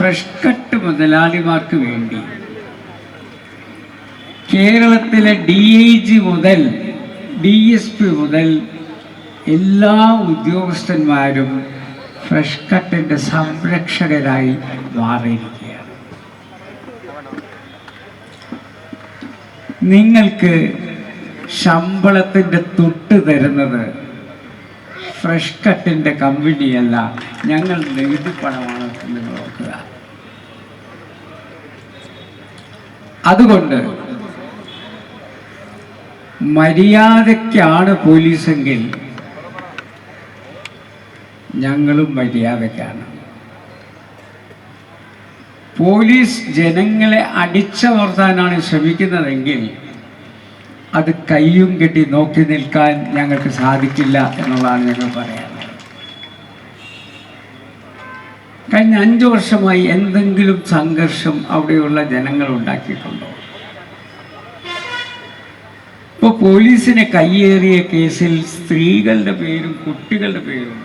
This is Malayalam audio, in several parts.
ഫ്രഷ് കട്ട് മുതലാളിമാർക്ക് വേണ്ടി. കേരളത്തിലെ ഡി ഐ ജി മുതൽ ഡി എസ് പി മുതൽ എല്ലാ ഉദ്യോഗസ്ഥന്മാരും ഫ്രഷ് കട്ടിന്റെ സംരക്ഷകരായി മാറിയിരിക്കുകയാണ്. നിങ്ങൾക്ക് ശമ്പളത്തിന്റെ തൊട്ട് തരുന്നത് ഫ്രഷ് കട്ടിന്റെ കമ്പനിയല്ല ഞങ്ങൾ നികുതി പണമാണ് എന്ന് നോക്കുക അതുകൊണ്ട് മര്യാദയ്ക്കാണ് പോലീസെങ്കിൽ ഞങ്ങളും മര്യാദയ്ക്കാണ്. പോലീസ് ജനങ്ങളെ അടിച്ചമർത്താനാണ് ശ്രമിക്കുന്നതെങ്കിൽ അത് കയ്യും കെട്ടി നോക്കി നിൽക്കാൻ ഞങ്ങൾക്ക് സാധിക്കില്ല എന്നുള്ളതാണ് ഞങ്ങൾ പറയുന്നത്. കഴിഞ്ഞ അഞ്ചു വർഷമായി എന്തെങ്കിലും സംഘർഷം അവിടെയുള്ള ജനങ്ങൾ ഉണ്ടാക്കിയിട്ടുണ്ടോ? ഇപ്പോൾ പോലീസിനെ കയ്യേറിയ കേസിൽ സ്ത്രീകളുടെ പേരും കുട്ടികളുടെ പേരും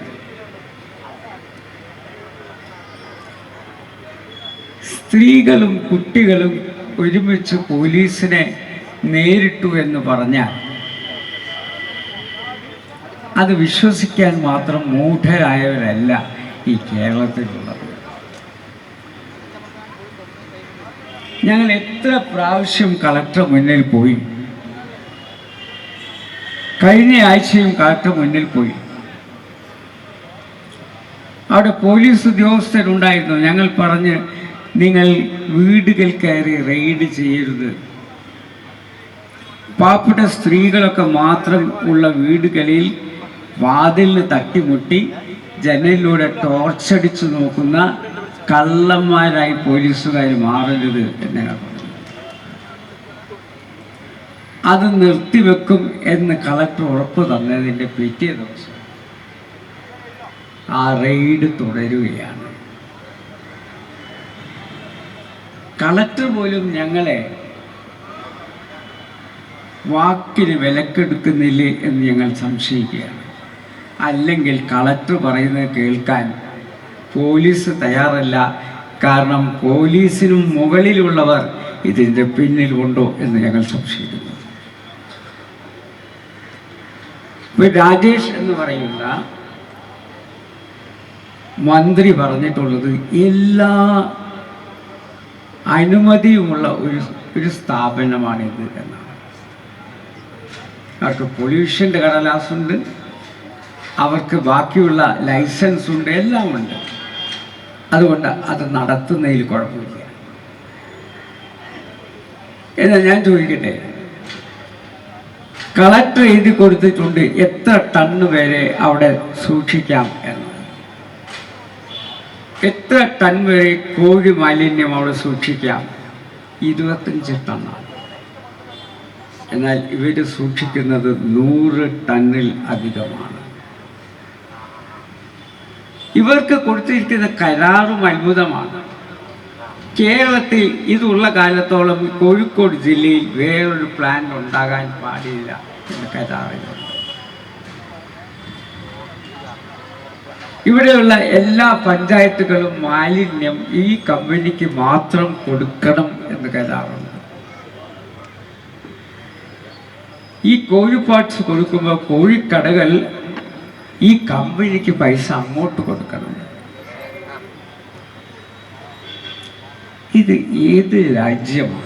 സ്ത്രീകളും കുട്ടികളും ഒരുമിച്ച് പോലീസിനെ നേരിട്ടു എന്ന് പറഞ്ഞാൽ അത് വിശ്വസിക്കാൻ മാത്രം മൂഢരായവരല്ല ഈ കേരളത്തിലുള്ളത്. ഞങ്ങൾ എത്ര പ്രാവശ്യം കളക്ടർ മുന്നിൽ പോയി കഴിഞ്ഞ ആഴ്ചയും കളക്ടർ മുന്നിൽ പോയി. അവിടെ പോലീസ് ഉദ്യോഗസ്ഥരുണ്ടായിരുന്നു. ഞങ്ങൾ പറഞ്ഞ് നിങ്ങൾ വീടുകൾ കയറി റെയ്ഡ് ചെയ്യരുത്. പാവപ്പെട്ട സ്ത്രീകളൊക്കെ മാത്രം ഉള്ള വീടുകളിൽ വാതിലിന് തട്ടിമുട്ടി ജനലിലൂടെ ടോർച്ചടിച്ച് നോക്കുന്ന കള്ളന്മാരായി പോലീസുകാർ മാറരുത് എന്നാണ് അത് നിർത്തിവെക്കും എന്ന് കളക്ടർ ഉറപ്പ് തന്നതിന്റെ പിറ്റേ ദിവസം ആ റെയ്ഡ് തുടരുകയാണ്. കളക്ടർ പോലും ഞങ്ങളെ വാക്കിന് വിലക്കെടുക്കുന്നില്ലേ എന്ന് ഞങ്ങൾ സംശയിക്കുകയാണ്. അല്ലെങ്കിൽ കളക്ടർ പറയുന്നത് കേൾക്കാൻ പോലീസ് തയ്യാറല്ല. കാരണം പോലീസിനും മുകളിലുള്ളവർ ഇതിന്റെ പിന്നിലുണ്ടോ എന്ന് ഞങ്ങൾ സംശയിക്കുന്നു. ഇപ്പൊ രാജേഷ് എന്ന് പറയുന്ന മന്ത്രി പറഞ്ഞിട്ടുള്ളത് എല്ലാ അനുമതിയുമുള്ള ഒരു ഒരു സ്ഥാപനമാണിത് എന്നാണ്. അവർക്ക് പൊല്യൂഷന്റെ കടലാസുണ്ട് അവർക്ക് ബാക്കിയുള്ള ലൈസൻസ് ഉണ്ട് എല്ലാം ഉണ്ട്. അതുകൊണ്ട് അത് നടത്തുന്നതിൽ കുഴപ്പമില്ല. എന്നാൽ ഞാൻ ചോദിക്കട്ടെ കളക്ടർ എഴുതി കൊടുത്തിട്ടുണ്ട് എത്ര ടണ്ണ് വരെ അവിടെ സൂക്ഷിക്കാം എന്ന്. എത്ര ടൺ വരെ കോഴി മാലിന്യം അവിടെ സൂക്ഷിക്കാം? ഇരുപത്തഞ്ച് ടണ്ണാണ്. എന്നാൽ ഇവർ സൂക്ഷിക്കുന്നത് നൂറ് ടണ്ണിൽ അധികമാണ്. ഇവർക്ക് കൊടുത്തിരിക്കുന്ന കരാറും അത്ഭുതമാണ്. കേരളത്തിൽ ഇതുള്ള കാലത്തോളം കോഴിക്കോട് ജില്ലയിൽ വേറൊരു പ്ലാൻ ഉണ്ടാകാൻ പാടില്ല എന്ന കരാറിലുണ്ട് ഇവിടെയുള്ള എല്ലാ പഞ്ചായത്തുകളും മാലിന്യം ഈ കമ്പനിക്ക് മാത്രം കൊടുക്കണം എന്ന് കരാറുണ്ട്. ഈ കോഴി പാർട്സ് കൊടുക്കുമ്പോൾ കോഴിക്കടകൾ ഈ കമ്പനിക്ക് പൈസ അങ്ങോട്ട് കൊടുക്കണം. ഇത് ഏത് രാജ്യമാണ്?